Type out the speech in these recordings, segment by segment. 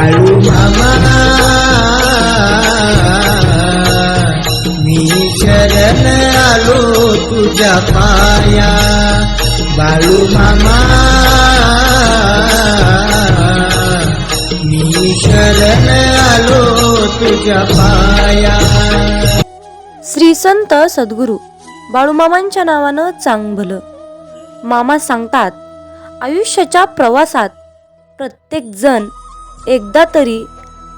आळू मामा मी शरण आलो तुझ्या पाया. बाळू मामा मी शरण आलो तुझ्या पाया. श्री संत सद्गुरू बाळूमामांच्या नावानं चांग भलं मामा सांगतात आयुष्याच्या प्रवासात प्रत्येक जण एकदा तरी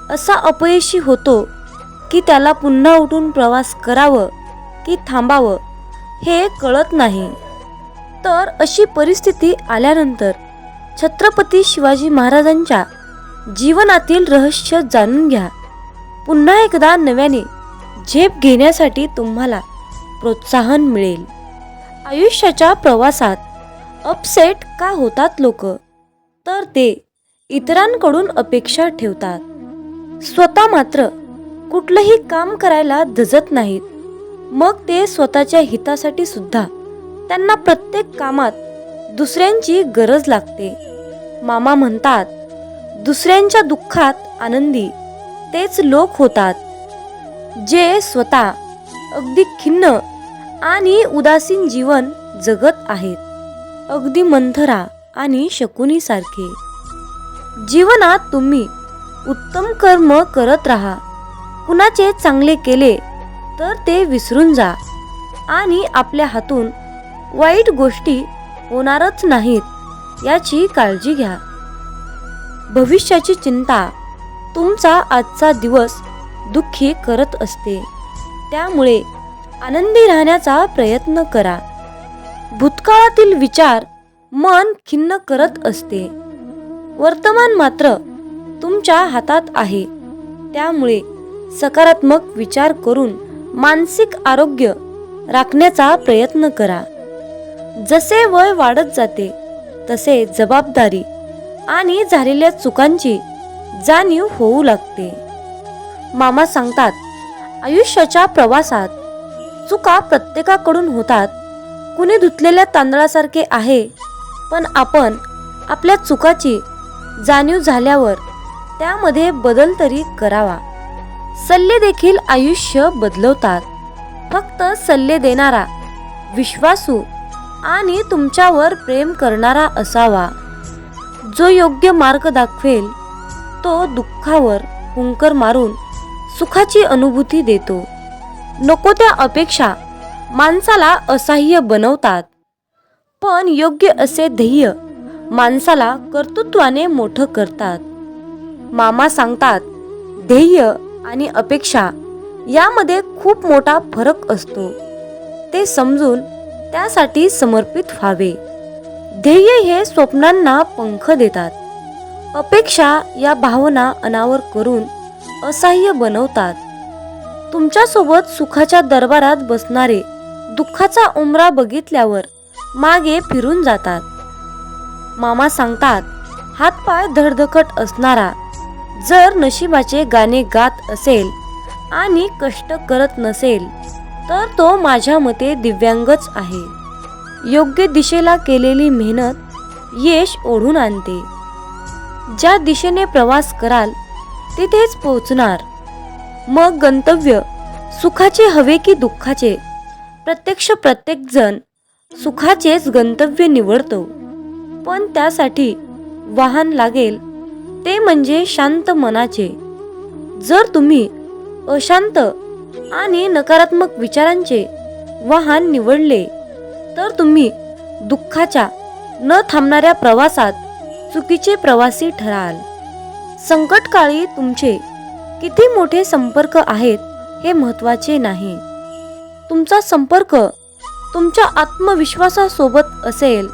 असा अपयशी होतो की त्याला पुन्हा उठून प्रवास करावं की थांबावं हे कळत नाही. तर अशी परिस्थिती आल्यानंतर छत्रपती शिवाजी महाराजांच्या जीवनातील रहस्य जाणून घ्या. पुन्हा एकदा नव्याने झेप घेण्यासाठी तुम्हाला प्रोत्साहन मिळेल. आयुष्याच्या प्रवासात अपसेट का होतात लोक? तर ते इतरांकडून अपेक्षा ठेवतात. स्वतः मात्र कुठलंही काम करायला धजत नाहीत. मग ते स्वतःच्या हितासाठी सुद्धा त्यांना प्रत्येक कामात दुसऱ्यांची गरज लागते. मामा म्हणतात दुसऱ्यांच्या दुःखात आनंदी तेच लोक होतात जे स्वतः अगदी खिन्न आणि उदासीन जीवन जगत आहेत. अगदी मंथरा आणि शकुनी सारखे जीवनात तुम्ही उत्तम कर्म करत राहा. कुणाचे चांगले केले तर ते विसरून जा. आणि आपल्या हातून वाईट गोष्टी होणारच नाहीत याची काळजी घ्या. भविष्याची चिंता तुमचा आजचा दिवस दुःखी करत असते. त्यामुळे आनंदी राहण्याचा प्रयत्न करा. भूतकाळातील विचार मन खिन्न करत असते. वर्तमान मात्र तुमच्या हातात आहे. त्यामुळे सकारात्मक विचार करून मानसिक आरोग्य राखण्याचा प्रयत्न करा. जसे वय वाढत जाते तसे जबाबदारी आणि झालेल्या चुकांची जाणीव होऊ लागते. मामा सांगतात आयुष्याच्या प्रवासात चुका प्रत्येकाकडून होतात. कुणी धुतलेल्या तांदळासारखे आहे पण आपण आपल्या चुकाची जाणीव झाल्यावर त्यामध्ये बदल तरी करावा. सल्ले देखील आयुष्य बदलवतात. फक्त सल्ले देणारा विश्वासू आणि तुमच्यावर प्रेम करणारा असावा. जो योग्य मार्ग दाखवेल तो दुःखावर हुंकर मारून सुखाची अनुभूती देतो. नको त्या अपेक्षा माणसाला असह्य बनवतात. पण योग्य असे ध्येय माणसाला कर्तृत्वाने मोठं करतात. मामा सांगतात ध्येय आणि अपेक्षा यामध्ये खूप मोठा फरक असतो. ते समजून त्यासाठी समर्पित व्हावे. ध्येय हे स्वप्नांना पंख देतात. अपेक्षा या भावना अनावर करून असह्य बनवतात. तुमच्यासोबत सुखाच्या दरबारात बसणारे दुःखाचा उमरा बघितल्यावर मागे फिरून जातात. मामा सांगतात हातपाय धडधकट असणारा जर नशिबाचे गाणे गात असेल आणि कष्ट करत नसेल तर तो माझ्या मते दिव्यांगच आहे. योग्य दिशेला केलेली मेहनत यश ओढून आणते. ज्या दिशेने प्रवास कराल तिथेच पोहोचणार. मग गंतव्य सुखाचे हवे की दुःखाचे प्रत्यक्ष प्रत्येकजण सुखाचेच गंतव्य निवडतो. पण त्यासाठी वाहन लागेल ते म्हणजे शांत मनाचे. जर तुम्ही अशांत आणि नकारात्मक विचारांचे वाहन निवडले तर तुम्ही दुःखाच्या न थांबणाऱ्या प्रवासात चुकीचे प्रवासी ठराल. संकटकाळी तुमचे किती मोठे संपर्क आहेत हे महत्त्वाचे नाही. तुमचा संपर्क तुमच्या आत्मविश्वासासोबत असेल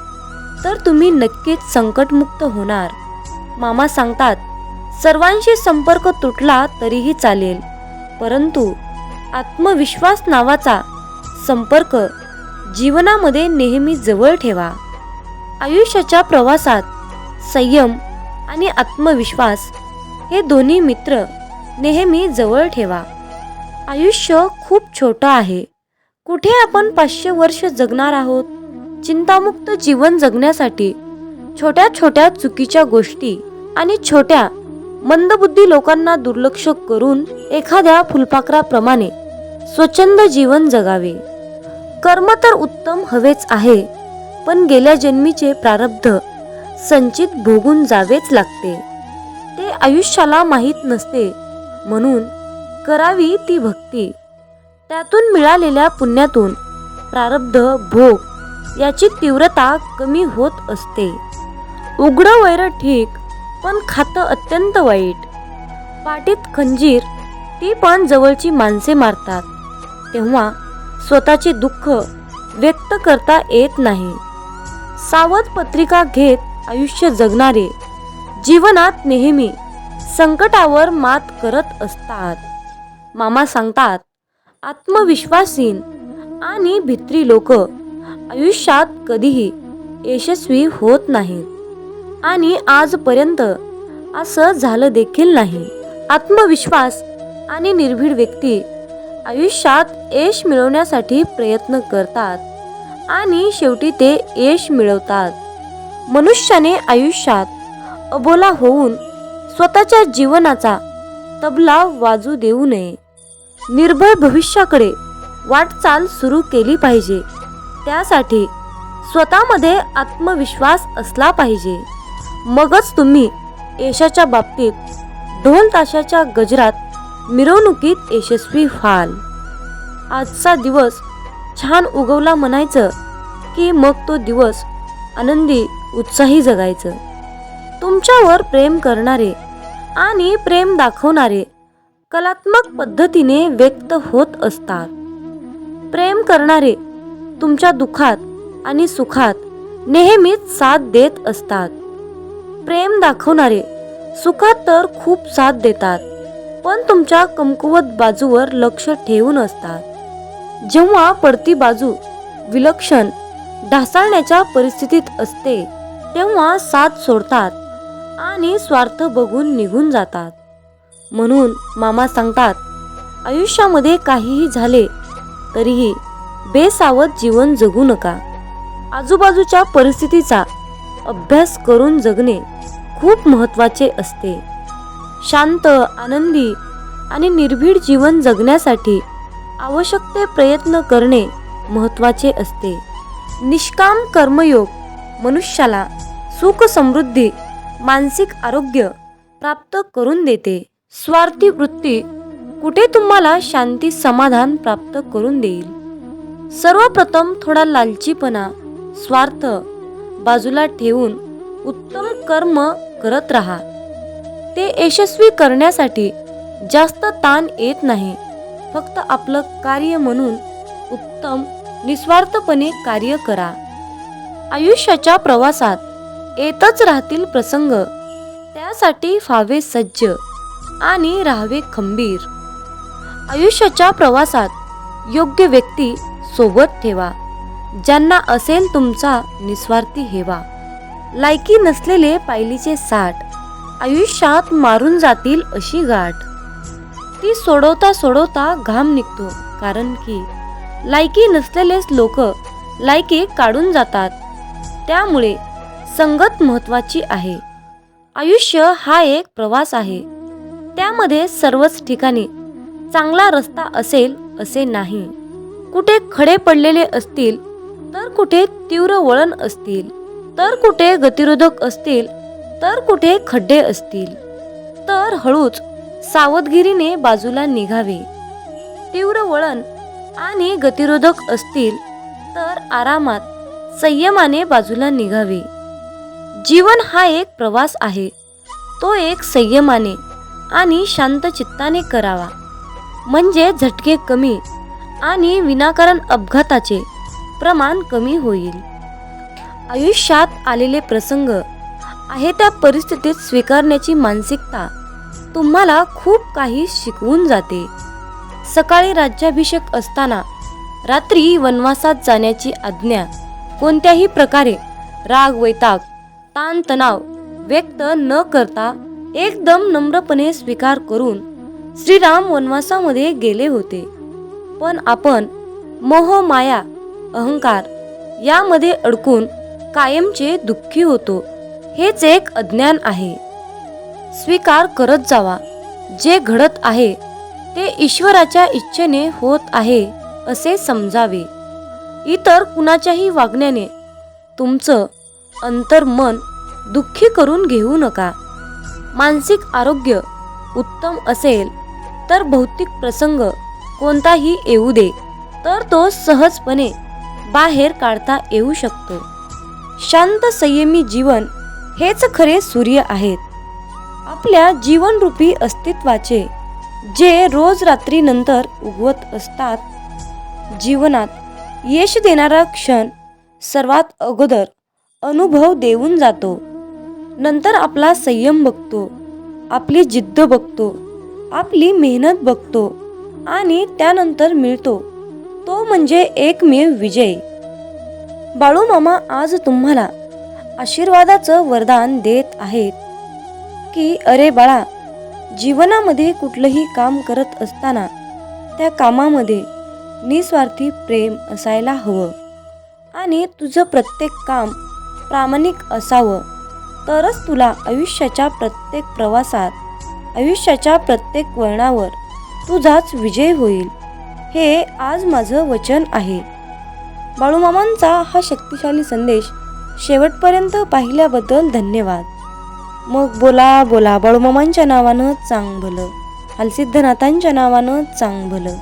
तर तुम्ही नक्कीच संकटमुक्त होणार. मामा सांगतात सर्वांशी संपर्क तुटला तरीही चालेल परंतु आत्मविश्वास नावाचा संपर्क जीवनामध्ये नेहमी जवळ ठेवा. आयुष्याच्या प्रवासात संयम आणि आत्मविश्वास हे दोन्ही मित्र नेहमी जवळ ठेवा. आयुष्य खूप छोटं आहे. कुठे आपण पाचशे वर्ष जगणार आहोत? चिंतामुक्त जीवन जगण्यासाठी छोट्या छोट्या चुकीच्या गोष्टी आणि छोट्या मंदबुद्धी लोकांना दुर्लक्ष करून एखाद्या फुलपाखराप्रमाणे स्वच्छंद जीवन जगावे. कर्म तर उत्तम हवेच आहे पण गेल्या जन्मीचे प्रारब्ध संचित भोगून जावेच लागते. ते आयुष्याला माहीत नसते म्हणून करावी ती भक्ती. त्यातून मिळालेल्या पुण्यातून प्रारब्ध भोग याची तीव्रता कमी होत असते. उघडं वैर ठीक पण खातं अत्यंत वाईट. पाटीत खंजीर ती पण जवळची माणसे मारतात. तेव्हा स्वतःचे दुःख व्यक्त करता येत नाही. सावध पत्रिका घेत आयुष्य जगणारे जीवनात नेहमी संकटावर मात करत असतात. मामा सांगतात आत्मविश्वासीन आणि भित्री लोक आयुष्यात कधीही यशस्वी होत नाहीत. आणि आजपर्यंत असं झालं देखील नाही. आत्मविश्वास आणि निर्भीड व्यक्ती आयुष्यात यश मिळवण्यासाठी प्रयत्न करतात आणि शेवटी ते यश मिळवतात. मनुष्याने आयुष्यात अबोला होऊन स्वतःच्या जीवनाचा तबला वाजू देऊ नये. निर्भय भविष्याकडे वाटचाल सुरू केली पाहिजे. त्यासाठी स्वतःमध्ये आत्मविश्वास असला पाहिजे. मगच तुम्ही यशाच्या बाबतीत ढोल ताशाच्या गजरात मिरवणुकीत यशस्वी व्हाल. आजचा दिवस छान उगवला म्हणायचं की मग तो दिवस आनंदी उत्साही जगायचं. तुमच्यावर प्रेम करणारे आणि प्रेम दाखवणारे कलात्मक पद्धतीने व्यक्त होत असतात. प्रेम करणारे तुमच्या दुखात आणि सुखात नेहमीच साथ देत असतात. प्रेम दाखवणारे सुखात तर खूप साथ देतात पण तुमच्या कमकुवत बाजूवर लक्ष ठेवून असतात. जेव्हा पडती बाजू विलक्षण ढासाळण्याच्या परिस्थितीत असते तेव्हा साथ सोडतात आणि स्वार्थ बघून निघून जातात. म्हणून मामा सांगतात आयुष्यामध्ये काहीही झाले तरीही बेसावध जीवन जगू नका. आजूबाजूच्या परिस्थितीचा अभ्यास करून जगणे खूप महत्त्वाचे असते. शांत आनंदी आणि निर्भीड जीवन जगण्यासाठी आवश्यक ते प्रयत्न करणे महत्त्वाचे असते. निष्काम कर्मयोग मनुष्याला सुख समृद्धी मानसिक आरोग्य प्राप्त करून देते. स्वार्थी वृत्ती कुठे तुम्हाला शांती समाधान प्राप्त करून देईल? सर्वप्रथम थोडा लालचीपणा स्वार्थ बाजूला ठेवून उत्तम कर्म करत राहा. ते यशस्वी करण्यासाठी जास्त ताण येत नाही. फक्त आपलं कार्य म्हणून उत्तम निस्वार्थपणे कार्य करा. आयुष्याच्या प्रवासात येतच राहतील प्रसंग. त्यासाठी फावे सज्ज आणि राहावे खंबीर. आयुष्याच्या प्रवासात योग्य व्यक्ती सोबत ठेवा. ज्यांना असेल तुमचा निस्वार्थी हेवा. लायकी नसलेले पायलीचे साठ आयुष्यात मारून जातील अशी गाठ. ती सोडवता सोडवता घाम निघतो कारण की लायकी नसलेलेच लोक लायकी काढून जातात. त्यामुळे संगत महत्वाची आहे. आयुष्य हा एक प्रवास आहे. त्यामध्ये सर्वच ठिकाणी चांगला रस्ता असेल असे नाही. कुठे खडे पडलेले असतील तर कुठे तीव्र वळण असतील तर कुठे गतिरोधक असतील तर कुठे खड्डे असतील. तर हळूच सावधगिरीने बाजूला निघावे. तीव्र वळण आणि गतिरोधक असतील तर आरामात संयमाने बाजूला निघावे. जीवन हा एक प्रवास आहे. तो एक संयमाने आणि शांत चित्ताने करावा. म्हणजे झटके कमी आणि विनाकारण अपघाताचे प्रमाण कमी होईल. आयुष्यात आलेले प्रसंग आहे त्या परिस्थितीत स्वीकारण्याची मानसिकता तुम्हाला खूप काही शिकवून जाते. सकाळी राज्याभिषेक असताना रात्री वनवासात जाण्याची आज्ञा कोणत्याही प्रकारे राग वैताग ताणतणाव व्यक्त न करता एकदम नम्रपणे स्वीकार करून श्रीराम वनवासामध्ये गेले होते. पण आपण मोह माया अहंकार यामध्ये अडकून कायमचे दुःखी होतो हेच एक अज्ञान आहे. स्वीकार करत जावा. जे घडत आहे ते ईश्वराच्या इच्छेने होत आहे असे समजावे. इतर कुणाच्याही वागण्याने तुमचं अंतर्मन दुःखी करून घेऊ नका. मानसिक आरोग्य उत्तम असेल तर भौतिक प्रसंग कोणताही येऊ दे तर तो सहजपणे बाहेर काढता येऊ शकतो. शांत संयमी जीवन हेच खरे सूर्य आहेत. आपल्या जीवनरूपी अस्तित्वाचे जे रोज रात्रीनंतर उगवत असतात जीवनात यश देणारा क्षण सर्वात अगोदर अनुभव देऊन जातो. नंतर आपला संयम बघतो आपली जिद्द बघतो आपली मेहनत बघतो. आणि त्यानंतर मिळतो. तो म्हणजे एकमेव विजय. बाळू मामा आज तुम्हाला आशीर्वादाचं वरदान देत आहेत. की अरे बाळा जीवनामध्ये कुठलंही काम करत असताना त्या कामामध्ये निस्वार्थी प्रेम असायला हवं. आणि तुझं प्रत्येक काम प्रामाणिक असावं. तरच तुला आयुष्याच्या प्रत्येक प्रवासात आयुष्याच्या प्रत्येक वळणावर तुझाच विजय होईल. हे आज माझं वचन आहे. बाळूमामांचा हा शक्तिशाली संदेश शेवटपर्यंत पाहिल्याबद्दल धन्यवाद. मग बोला बोला बाळूमामांच्या नावानं चांग भलं हलसिद्धनाथांच्या नावानं चांग भलं